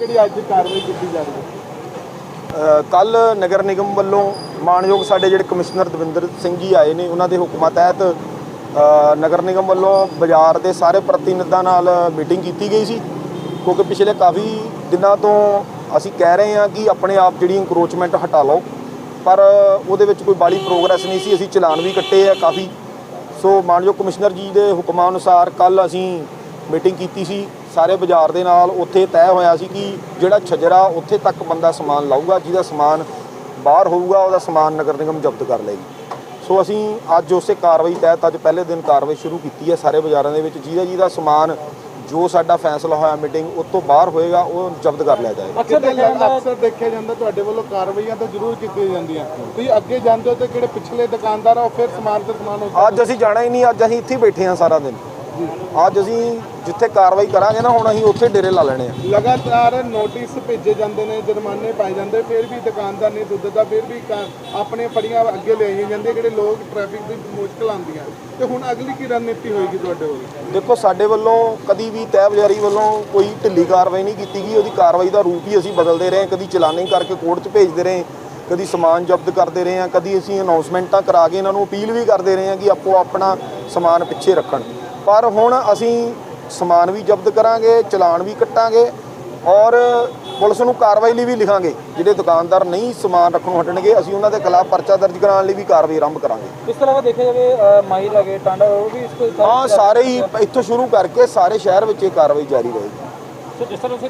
ਕਿਹੜੀ ਅੱਜ ਕਾਰਵਾਈ ਕੀਤੀ ਜਾ ਰਹੀ ਹੈ ਕੱਲ ਨਗਰ ਨਿਗਮ ਵੱਲੋਂ ਮਾਨਯੋਗ ਸਾਡੇ ਜਿਹੜੇ ਕਮਿਸ਼ਨਰ ਦਵਿੰਦਰ ਸਿੰਘ ਜੀ ਆਏ ਨੇ, ਉਹਨਾਂ ਦੇ ਹੁਕਮਾਂ ਤਹਿਤ ਨਗਰ ਨਿਗਮ ਵੱਲੋਂ ਬਾਜ਼ਾਰ ਦੇ ਸਾਰੇ ਪ੍ਰਤੀਨਿਧਾਂ ਨਾਲ ਮੀਟਿੰਗ ਕੀਤੀ ਗਈ ਸੀ। ਕਿਉਂਕਿ ਪਿਛਲੇ ਕਾਫੀ ਦਿਨਾਂ ਤੋਂ ਅਸੀਂ ਕਹਿ ਰਹੇ ਹਾਂ ਕਿ ਆਪਣੇ ਆਪ ਜਿਹੜੀ ਇੰਕਰੋਚਮੈਂਟ ਹਟਾ ਲਓ। ਪਰ ਉਹਦੇ ਵਿੱਚ ਕੋਈ ਬਾਲੀ ਪ੍ਰੋਗਰੈਸ ਨਹੀਂ ਸੀ, ਅਸੀਂ ਚਲਾਨ ਵੀ ਕੱਟੇ ਆ ਕਾਫੀ। ਸੋ ਮਾਨਯੋਗ ਕਮਿਸ਼ਨਰ ਜੀ ਦੇ ਹੁਕਮਾਂ ਅਨੁਸਾਰ ਕੱਲ ਅਸੀਂ ਮੀਟਿੰਗ ਕੀਤੀ ਸੀ। ਸਾਰੇ ਬਾਜ਼ਾਰ ਦੇ ਨਾਲ ਉੱਥੇ ਤੈਅ ਹੋਇਆ ਸੀ ਕਿ ਜਿਹੜਾ ਛਜਰਾ ਉੱਥੇ ਤੱਕ ਬੰਦਾ ਸਮਾਨ ਲਾਊਗਾ ਜਿਹਦਾ ਸਮਾਨ ਬਾਹਰ ਹੋਊਗਾ ਉਹਦਾ ਸਮਾਨ ਨਗਰ ਨਿਗਮ ਜ਼ਬਤ ਕਰ ਲਏਗੀ। ਸੋ ਅਸੀਂ ਅੱਜ ਉਸੇ ਕਾਰਵਾਈ ਤਹਿਤ ਅੱਜ ਪਹਿਲੇ ਦਿਨ ਕਾਰਵਾਈ ਸ਼ੁਰੂ ਕੀਤੀ ਹੈ ਸਾਰੇ ਬਾਜ਼ਾਰਾਂ ਦੇ ਵਿੱਚ ਜਿਹਦਾ ਜਿਹਦਾ ਸਮਾਨ ਜੋ ਸਾਡਾ ਫੈਸਲਾ ਹੋਇਆ ਮੀਟਿੰਗ ਉਸ ਤੋਂ ਬਾਹਰ ਹੋਏਗਾ ਉਹ ਜ਼ਬਤ ਕਰ ਲਿਆ ਜਾਏਗਾ। ਅਕਸਰ ਦੇਖਿਆ ਜਾਂਦਾ ਅਕਸਰ ਦੇਖਿਆ ਜਾਂਦਾ ਤੁਹਾਡੇ ਵੱਲੋਂ ਕਾਰਵਾਈਆਂ ਤਾਂ ਜ਼ਰੂਰ ਕੀਤੀਆਂ ਜਾਂਦੀਆਂ। ਤੁਸੀਂ ਅੱਗੇ ਜਾਂਦੇ ਹੋ ਤੇ ਕਿਹੜੇ ਪਿਛਲੇ ਦੁਕਾਨਦਾਰ ਆ ਉਹ ਫਿਰ ਸਮਾਨ ਤੇ ਸਮਾਨ ਹੋ ਅੱਜ ਅਸੀਂ ਜਾਣਾ ਹੀ ਨਹੀਂ ਅੱਜ ਅਸੀਂ ਇੱਥੇ ਹੀ ਬੈਠੇ ਹਾਂ ਸਾਰਾ ਦਿਨ। ਅੱਜ ਅਸੀਂ ਜਿੱਥੇ ਕਾਰਵਾਈ ਕਰਾਂਗੇ ਨਾ ਹੁਣ ਅਸੀਂ ਉੱਥੇ ਡੇਰੇ ਲਾ ਲੈਣੇ ਆ। ਲਗਾਤਾਰ ਨੋਟਿਸ ਭੇਜੇ ਜਾਂਦੇ ਨੇ ਜੁਰਮਾਨੇ ਪਾਏ ਜਾਂਦੇ ਫਿਰ ਵੀ ਦੁਕਾਨਦਾਰ ਨਹੀਂ ਦੁੱਧ ਦਾ ਫਿਰ ਵੀ ਆਪਣੇ ਫੜੀਆਂ ਅੱਗੇ ਲਿਆਈਆਂ ਜਾਂਦੀਆਂ ਜਿਹੜੇ ਲੋਕ ਟ੍ਰੈਫਿਕ ਦੀ ਮੁਸ਼ਕਲ ਆਉਂਦੀਆਂ ਤੇ ਹੁਣ ਅਗਲੀ ਕੀ ਰਣਨੀਤੀ ਹੋਏਗੀ ਤੁਹਾਡੇ ਵੱਲੋਂ? ਦੇਖੋ ਸਾਡੇ ਵੱਲੋਂ ਕਦੀ ਵੀ ਤਹਿਬਜ਼ਾਰੀ ਵੱਲੋਂ ਕੋਈ ਢਿੱਲੀ ਕਾਰਵਾਈ ਨਹੀਂ ਕੀਤੀ ਗਈ। ਉਹਦੀ ਕਾਰਵਾਈ ਦਾ ਰੂਪ ਹੀ ਅਸੀਂ ਬਦਲਦੇ ਰਹੇ ਕਦੀ ਚਲਾਨਿੰਗ ਕਰਕੇ ਕੋਰਟ 'ਚ ਭੇਜਦੇ ਰਹੇ ਕਦੀ ਸਮਾਨ ਜ਼ਬਤ ਕਰਦੇ ਰਹੇ ਹਾਂ। ਕਦੀ ਅਸੀਂ ਅਨਾਉਂਸਮੈਂਟਾਂ ਕਰਾ ਕੇ ਇਹਨਾਂ ਨੂੰ ਅਪੀਲ ਵੀ ਕਰਦੇ ਰਹੇ ਹਾਂ ਕਿ ਆਪੋ ਆਪਣਾ ਸਮਾਨ ਪਿੱਛੇ ਰੱਖਣ। ਪਰ ਹੁਣ ਅਸੀਂ ਸਮਾਨ ਵੀ ਜ਼ਬਤ ਕਰਾਂਗੇ ਚਲਾਨ ਵੀ ਕੱਟਾਂਗੇ ਔਰ ਪੁਲਿਸ ਨੂੰ ਕਾਰਵਾਈ ਲਈ ਵੀ ਲਿਖਾਂਗੇ। ਜਿਹੜੇ ਦੁਕਾਨਦਾਰ ਨਹੀਂ ਸਮਾਨ ਰੱਖਣੋਂ ਹਟਣਗੇ ਅਸੀਂ ਉਹਨਾਂ ਦੇ ਖਿਲਾਫ ਪਰਚਾ ਦਰਜ ਕਰਾਉਣ ਲਈ ਵੀ ਕਾਰਵਾਈ ਆਰੰਭ ਕਰਾਂਗੇ। ਇਸ ਤੋਂ ਇਲਾਵਾ ਦੇਖਿਆ ਜਾਵੇ ਮਾਈ ਲਗੇ ਟਾਂਡਾ ਉਹ ਵੀ ਇਸ ਤੋਂ ਹਾਂ ਸਾਰੇ ਹੀ ਇੱਥੋਂ ਸ਼ੁਰੂ ਕਰਕੇ ਸਾਰੇ ਸ਼ਹਿਰ ਵਿੱਚ ਇਹ ਕਾਰਵਾਈ ਜਾਰੀ ਰਹੇਗੀ। ਸੋ ਜਿਸ ਤਰ੍ਹਾਂ ਤੁਸੀਂ